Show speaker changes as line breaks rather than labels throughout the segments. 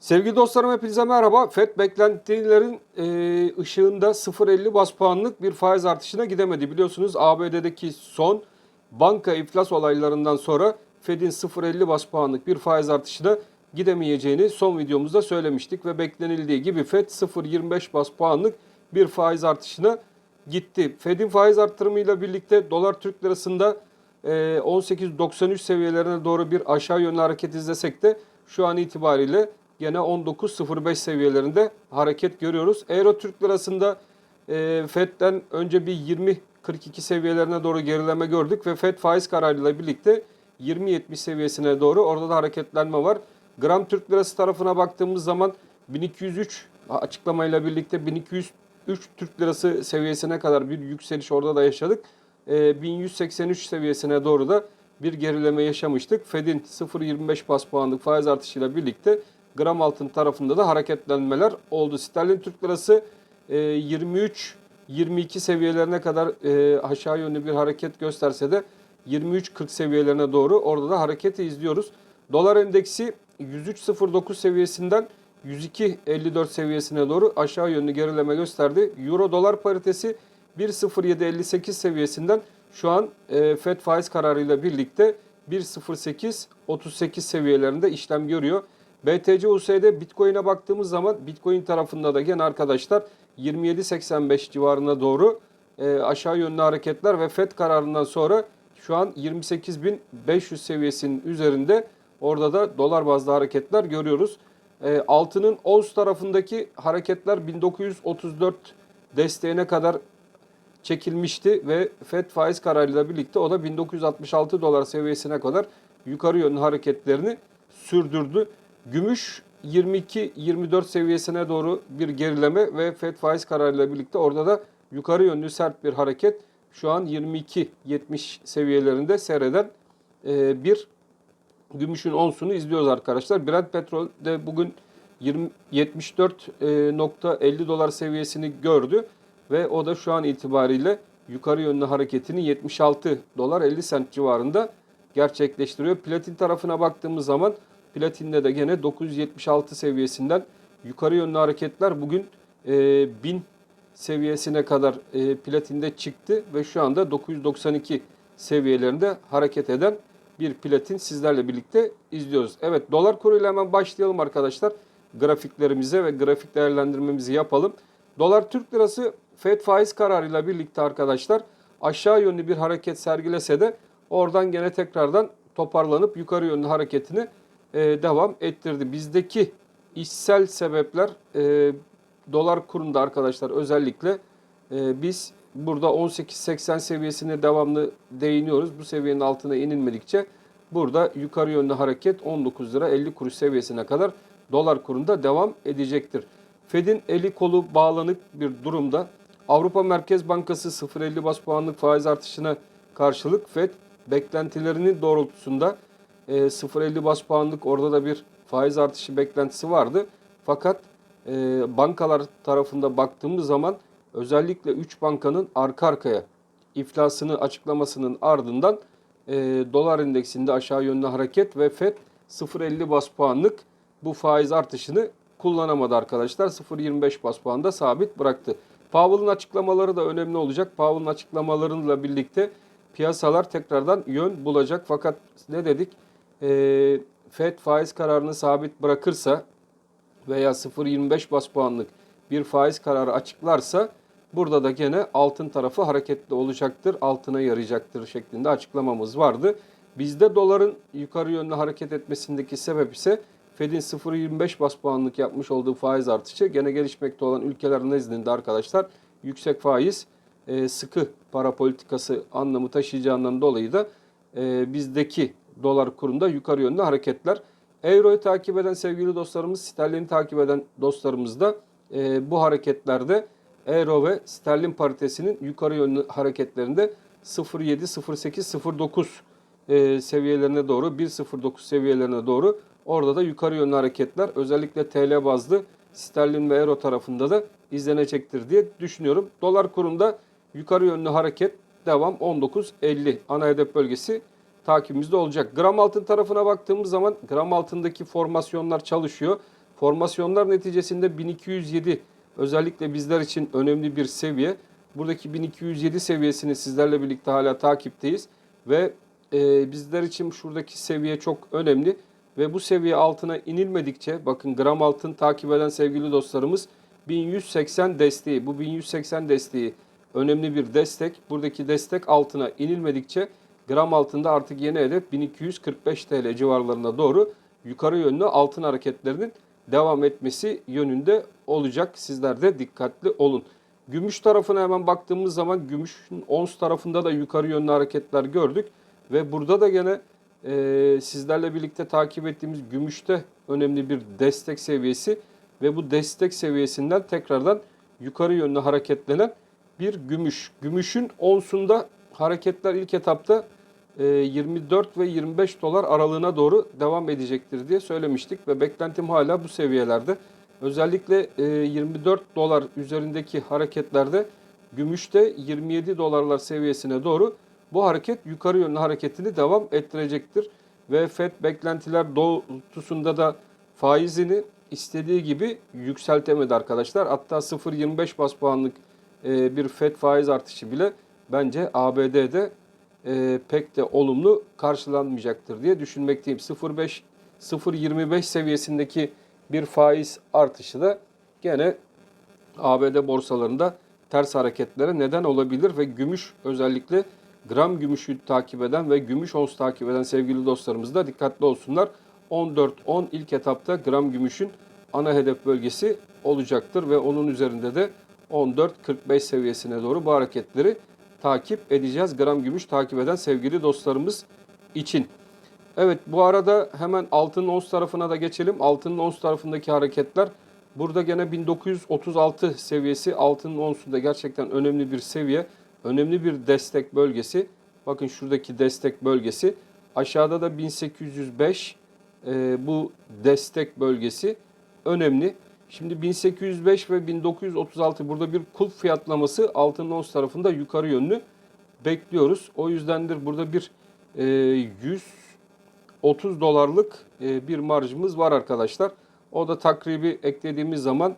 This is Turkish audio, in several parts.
Sevgili dostlarım hepinize merhaba. FED beklentilerin e, ışığında 0.50 bas puanlık bir faiz artışına gidemedi. Biliyorsunuz ABD'deki son banka iflas olaylarından sonra FED'in 0.50 bas puanlık bir faiz artışına gidemeyeceğini son videomuzda söylemiştik. Ve beklenildiği gibi FED 0.25 bas puanlık bir faiz artışına gitti. FED'in faiz arttırımıyla birlikte dolar Türk lirasında e, 18.93 seviyelerine doğru bir aşağı yönlü hareket izlesek de şu an itibariyle gene 19.05 seviyelerinde hareket görüyoruz. Euro Türk lirasında e, FED'den önce bir 20.42 seviyelerine doğru gerileme gördük ve FED faiz kararıyla birlikte 20.70 seviyesine doğru orada da hareketlenme var. Gram Türk lirası tarafına baktığımız zaman 1203 açıklamayla birlikte 1203 Türk lirası seviyesine kadar bir yükseliş orada da yaşadık. E, 1183 seviyesine doğru da bir gerileme yaşamıştık. Fed'in 0.25 bas puanlık faiz artışıyla birlikte gram altın tarafında da hareketlenmeler oldu. Sterlin Türk lirası e, 23 22 seviyelerine kadar e, aşağı yönlü bir hareket gösterse de 23.40 seviyelerine doğru orada da hareketi izliyoruz. Dolar endeksi 103.09 seviyesinden 102.54 seviyesine doğru aşağı yönlü gerileme gösterdi. Euro dolar paritesi 1.0758 seviyesinden şu an e, FED faiz kararıyla birlikte 1.0838 seviyelerinde işlem görüyor. BTC USD Bitcoin'e baktığımız zaman Bitcoin tarafında da gene arkadaşlar 27.85 civarına doğru e, aşağı yönlü hareketler ve FED kararından sonra şu an 28.500 seviyesinin üzerinde orada da dolar bazlı hareketler görüyoruz. E, altının ons tarafındaki hareketler 1934 desteğine kadar çekilmişti ve FED faiz kararıyla birlikte o da 1966 dolar seviyesine kadar yukarı yönlü hareketlerini sürdürdü. Gümüş 22-24 seviyesine doğru bir gerileme ve FED faiz kararıyla birlikte orada da yukarı yönlü sert bir hareket. Şu an 22-70 seviyelerinde seyreden e, bir gümüşün onsunu izliyoruz arkadaşlar. Brent petrol de bugün 20, 74.50 dolar seviyesini gördü ve o da şu an itibariyle yukarı yönlü hareketini 76 dolar 50 sent civarında gerçekleştiriyor. Platin tarafına baktığımız zaman platinde de gene 976 seviyesinden yukarı yönlü hareketler bugün e, 1000 seviyesine kadar e, platinde çıktı ve şu anda 992 seviyelerinde hareket eden bir platin sizlerle birlikte izliyoruz. Evet dolar kuruyla hemen başlayalım arkadaşlar. Grafiklerimize ve grafik değerlendirmemizi yapalım. Dolar Türk Lirası FED faiz kararıyla birlikte arkadaşlar aşağı yönlü bir hareket sergilese de oradan gene tekrardan toparlanıp yukarı yönlü hareketini e, devam ettirdi. Bizdeki işsel sebepler e, dolar kurunda arkadaşlar özellikle e, biz burada 18.80 seviyesine devamlı değiniyoruz. Bu seviyenin altına inilmedikçe burada yukarı yönlü hareket 19 lira 50 kuruş seviyesine kadar dolar kurunda devam edecektir. Fed'in eli kolu bağlanık bir durumda. Avrupa Merkez Bankası 0.50 bas puanlık faiz artışına karşılık Fed beklentilerinin doğrultusunda e, 0.50 bas puanlık orada da bir faiz artışı beklentisi vardı. Fakat e, bankalar tarafında baktığımız zaman özellikle 3 bankanın arka arkaya iflasını açıklamasının ardından e, dolar endeksinde aşağı yönlü hareket ve FED 0.50 bas puanlık bu faiz artışını kullanamadı arkadaşlar. 0.25 bas puanda sabit bıraktı. Powell'ın açıklamaları da önemli olacak. Powell'ın açıklamalarıyla birlikte piyasalar tekrardan yön bulacak. Fakat ne dedik? E, FED faiz kararını sabit bırakırsa veya 0.25 bas puanlık bir faiz kararı açıklarsa burada da gene altın tarafı hareketli olacaktır, altına yarayacaktır şeklinde açıklamamız vardı. Bizde doların yukarı yönlü hareket etmesindeki sebep ise Fed'in 0.25 bas puanlık yapmış olduğu faiz artışı gene gelişmekte olan ülkeler nezdinde arkadaşlar yüksek faiz e, sıkı para politikası anlamı taşıyacağından dolayı da e, bizdeki dolar kurunda yukarı yönlü hareketler. Euro'yu takip eden sevgili dostlarımız, sterlini takip eden dostlarımız da e, bu hareketlerde Euro ve sterlin paritesinin yukarı yönlü hareketlerinde 0.7, 0.8, 0.9 e, seviyelerine doğru, 1.09 seviyelerine doğru orada da yukarı yönlü hareketler özellikle TL bazlı sterlin ve euro tarafında da izlenecektir diye düşünüyorum. Dolar kurunda yukarı yönlü hareket devam 19.50 ana hedef bölgesi takibimizde olacak. Gram altın tarafına baktığımız zaman gram altındaki formasyonlar çalışıyor. Formasyonlar neticesinde 1207 özellikle bizler için önemli bir seviye. Buradaki 1207 seviyesini sizlerle birlikte hala takipteyiz ve e, bizler için şuradaki seviye çok önemli ve bu seviye altına inilmedikçe bakın gram altın takip eden sevgili dostlarımız 1180 desteği bu 1180 desteği önemli bir destek. Buradaki destek altına inilmedikçe gram altında artık yeni hedef 1245 TL civarlarına doğru yukarı yönlü altın hareketlerinin devam etmesi yönünde olacak. Sizler de dikkatli olun. Gümüş tarafına hemen baktığımız zaman gümüşün ons tarafında da yukarı yönlü hareketler gördük. Ve burada da gene e, sizlerle birlikte takip ettiğimiz gümüşte önemli bir destek seviyesi ve bu destek seviyesinden tekrardan yukarı yönlü hareketlenen bir gümüş. Gümüşün onsunda hareketler ilk etapta 24 ve 25 dolar aralığına doğru devam edecektir diye söylemiştik ve beklentim hala bu seviyelerde. Özellikle e, 24 dolar üzerindeki hareketlerde gümüşte 27 dolarlar seviyesine doğru bu hareket yukarı yönlü hareketini devam ettirecektir. Ve FED beklentiler doğrultusunda da faizini istediği gibi yükseltemedi arkadaşlar. Hatta 0.25 bas puanlık e, bir FED faiz artışı bile bence ABD'de e, pek de olumlu karşılanmayacaktır diye düşünmekteyim. 0.5 0.25 seviyesindeki bir faiz artışı da gene ABD borsalarında ters hareketlere neden olabilir ve gümüş özellikle gram gümüşü takip eden ve gümüş ons takip eden sevgili dostlarımız da dikkatli olsunlar. 14-10 ilk etapta gram gümüşün ana hedef bölgesi olacaktır ve onun üzerinde de 14-45 seviyesine doğru bu hareketleri takip edeceğiz. Gram gümüş takip eden sevgili dostlarımız için. Evet bu arada hemen altın ons tarafına da geçelim. Altının ons tarafındaki hareketler burada gene 1936 seviyesi altının onsunda gerçekten önemli bir seviye. Önemli bir destek bölgesi. Bakın şuradaki destek bölgesi. Aşağıda da 1805 e, bu destek bölgesi önemli. Şimdi 1805 ve 1936 burada bir kulp fiyatlaması altın ons tarafında yukarı yönlü bekliyoruz. O yüzdendir burada bir e, 130 dolarlık e, bir marjımız var arkadaşlar. O da takribi eklediğimiz zaman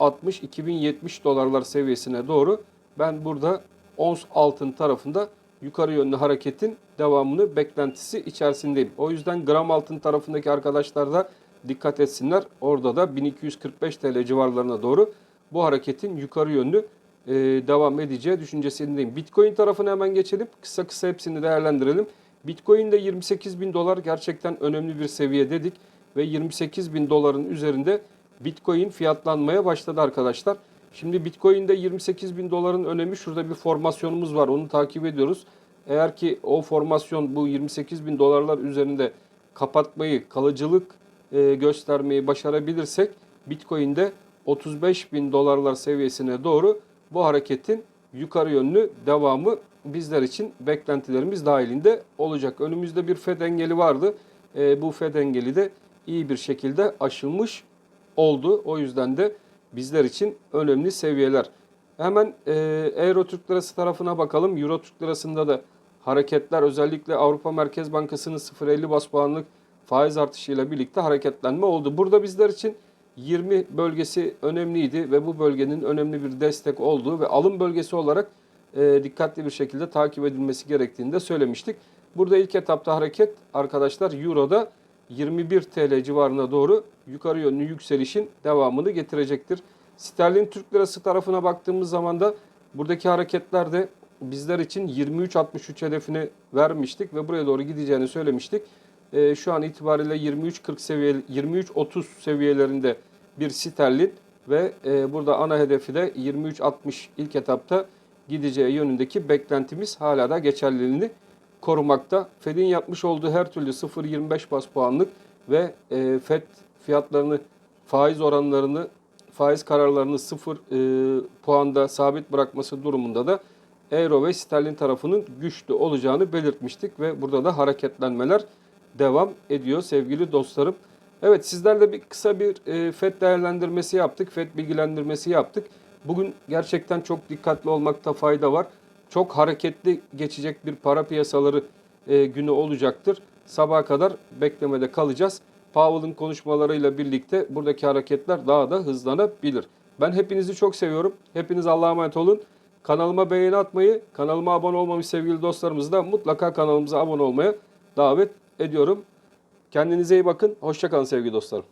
2060-2070 dolarlar seviyesine doğru ben burada ons altın tarafında yukarı yönlü hareketin devamını beklentisi içerisindeyim. O yüzden gram altın tarafındaki arkadaşlar da dikkat etsinler. Orada da 1245 TL civarlarına doğru bu hareketin yukarı yönlü e, devam edeceği düşüncesindeyim. Bitcoin tarafına hemen geçelim. Kısa kısa hepsini değerlendirelim. Bitcoin'de 28 bin dolar gerçekten önemli bir seviye dedik. Ve 28 bin doların üzerinde Bitcoin fiyatlanmaya başladı arkadaşlar. Şimdi Bitcoin'de 28 bin doların önemi şurada bir formasyonumuz var. Onu takip ediyoruz. Eğer ki o formasyon bu 28 bin dolarlar üzerinde kapatmayı, kalıcılık e, göstermeyi başarabilirsek Bitcoin'de 35 bin dolarlar seviyesine doğru bu hareketin yukarı yönlü devamı bizler için beklentilerimiz dahilinde olacak. Önümüzde bir FED engeli vardı. E, bu FED engeli de iyi bir şekilde aşılmış oldu. O yüzden de bizler için önemli seviyeler. Hemen e, Euro Türk Lirası tarafına bakalım. Euro Türk Lirası'nda da hareketler özellikle Avrupa Merkez Bankası'nın 0.50 bas puanlık faiz artışıyla birlikte hareketlenme oldu. Burada bizler için 20 bölgesi önemliydi ve bu bölgenin önemli bir destek olduğu ve alım bölgesi olarak e, dikkatli bir şekilde takip edilmesi gerektiğini de söylemiştik. Burada ilk etapta hareket arkadaşlar Euro'da 21 TL civarına doğru yukarı yönlü yükselişin devamını getirecektir. Sterlin Türk Lirası tarafına baktığımız zaman da buradaki hareketler de bizler için 23.63 hedefini vermiştik ve buraya doğru gideceğini söylemiştik. E, şu an itibariyle 23.40 seviye 23.30 seviyelerinde bir sterlin ve e, burada ana hedefi de 23.60 ilk etapta gideceği yönündeki beklentimiz hala da geçerliliğini korumakta. Fed'in yapmış olduğu her türlü 0.25 bas puanlık ve e, Fed fiyatlarını, faiz oranlarını, faiz kararlarını 0 e, puanda sabit bırakması durumunda da Euro ve sterlin tarafının güçlü olacağını belirtmiştik ve burada da hareketlenmeler devam ediyor sevgili dostlarım. Evet sizlerle bir kısa bir e, FED değerlendirmesi yaptık. FED bilgilendirmesi yaptık. Bugün gerçekten çok dikkatli olmakta fayda var. Çok hareketli geçecek bir para piyasaları e, günü olacaktır. Sabaha kadar beklemede kalacağız. Powell'ın konuşmalarıyla birlikte buradaki hareketler daha da hızlanabilir. Ben hepinizi çok seviyorum. Hepiniz Allah'a emanet olun. Kanalıma beğeni atmayı, kanalıma abone olmamış sevgili dostlarımızı da mutlaka kanalımıza abone olmaya davet ediyorum. Kendinize iyi bakın. Hoşçakalın sevgili dostlarım.